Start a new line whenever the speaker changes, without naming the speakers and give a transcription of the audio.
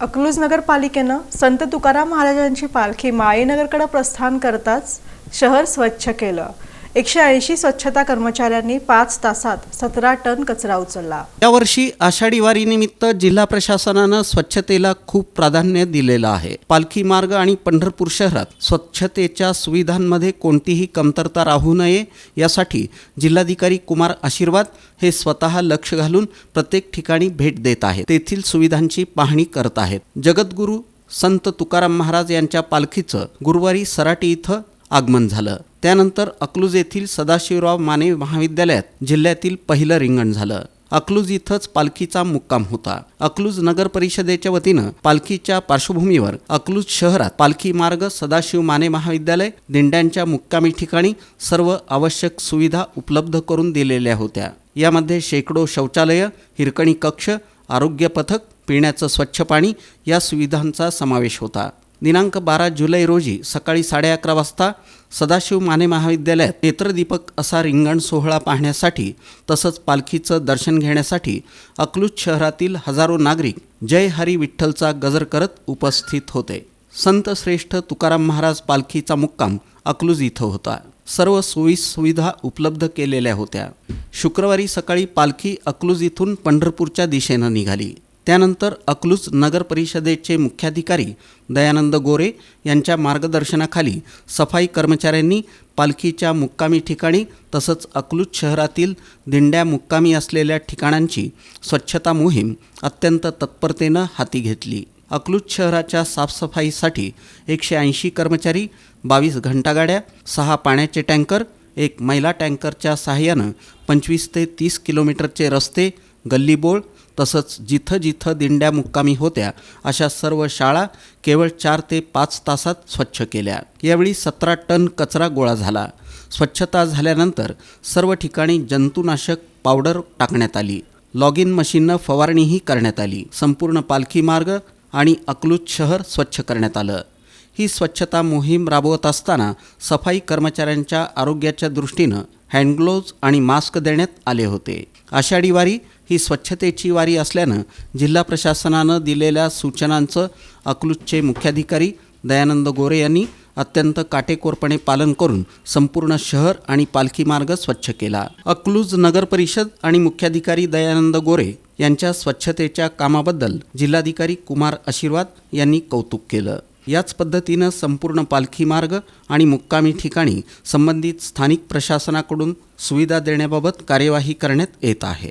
अकलूज नगरपालिकेनं संत तुकाराम महाराजांची पालखी माळीनगरकडे प्रस्थान करताच शहर स्वच्छ केलं. एकशे ऐंशी स्वच्छता कर्मचाऱ्यांनी पाच तासात सतरा टन कचरा उचलला.
यावर्षी आषाढी वारीनिमित्त जिल्हा प्रशासनानं स्वच्छतेला खूप प्राधान्य दिलेलं आहे. पालखी मार्ग आणि पंढरपूर शहरात स्वच्छतेच्या सुविधांमध्ये कोणतीही कमतरता राहू नये यासाठी जिल्हाधिकारी कुमार आशीर्वाद हे स्वतः लक्ष घालून प्रत्येक ठिकाणी भेट देत आहेत. तेथील सुविधांची पाहणी करत आहेत. जगद्गुरू संत तुकाराम महाराज यांच्या पालखीचं गुरुवारी सराटी इथं आगमन झालं. त्यानंतर अकलूज येथील सदाशिवराव माने महाविद्यालयात जिल्ह्यातील पहिलं रिंगण झालं. अकलूज इथंच पालखीचा मुक्काम होता. अकलूज नगर परिषदेच्या वतीनं पालखीच्या पार्श्वभूमीवर अकलूज शहरात पालखी मार्ग सदाशिव माने महाविद्यालय दिंड्यांच्या मुक्कामी ठिकाणी सर्व आवश्यक सुविधा उपलब्ध करून दिलेल्या होत्या. यामध्ये शेकडो शौचालय हिरकणी कक्ष आरोग्य पथक पिण्याचं स्वच्छ पाणी या सुविधांचा समावेश होता. दिनांक बारा जुलै रोजी सकाळी साडे अकरा वाजता सदाशिव माने महाविद्यालयात नेत्रदीपक असा रिंगण सोहळा पाहण्यासाठी तसंच पालखीचं दर्शन घेण्यासाठी अकलूज शहरातील हजारो नागरिक जय हरी विठ्ठलचा गजर करत उपस्थित होते. संत श्रेष्ठ तुकाराम महाराज पालखीचा मुक्काम अकलूज इथं होता. सर्व सोयी सुविधा उपलब्ध केलेल्या होत्या. शुक्रवारी सकाळी पालखी अकलूज इथून पंढरपूरच्या दिशेनं निघाली. त्यानंतर अकलूज नगर परिषदेचे मुख्याधिकारी दयानंद गोरे यांच्या मार्गदर्शनाखाली सफाई कर्मचाऱ्यांनी पालखीच्या मुक्कामी ठिकाणी तसंच अकलूज शहरातील दिंड्या मुक्कामी असलेल्या ठिकाणांची स्वच्छता मोहीम अत्यंत तत्परतेनं हाती घेतली. अकलूज शहराच्या साफसफाईसाठी एकशे ऐंशी कर्मचारी बावीस घंटागाड्या सहा पाण्याचे टँकर एक मैला टँकरच्या सहाय्यानं पंचवीस ते तीस किलोमीटरचे रस्ते गल्लीबोळ तसंच जिथं जिथं दिंड्या मुक्कामी होत्या अशा सर्व शाळा केवळ चार ते पाच तासात स्वच्छ केल्या. यावेळी सतरा टन कचरा गोळा झाला. स्वच्छता झाल्यानंतर सर्व ठिकाणी जंतुनाशक पावडर टाकण्यात आली. लॉग इन मशीननं फवारणीही करण्यात आली. संपूर्ण पालखी मार्ग आणि अकलूज शहर स्वच्छ करण्यात आलं. ही स्वच्छता मोहीम राबवत असताना सफाई कर्मचाऱ्यांच्या आरोग्याच्या दृष्टीनं हँडग्लोव्ज आणि मास्क देण्यात आले होते. आषाढी वारी ही स्वच्छतेची वारी असल्यानं जिल्हा प्रशासनानं दिलेल्या सूचनांचं अकलूजचे मुख्याधिकारी दयानंद गोरे यांनी अत्यंत काटेकोरपणे पालन करून संपूर्ण शहर आणि पालखी मार्ग स्वच्छ केला. अकलूज नगर परिषद आणि मुख्याधिकारी दयानंद गोरे यांच्या स्वच्छतेच्या कामाबद्दल जिल्हाधिकारी कुमार आशीर्वाद यांनी कौतुक केलं. याच पद्धतीनं संपूर्ण पालखी मार्ग आणि मुक्कामी ठिकाणी संबंधित स्थानिक प्रशासनाकडून सुविधा देण्याबाबत कार्यवाही करण्यात येत आहे.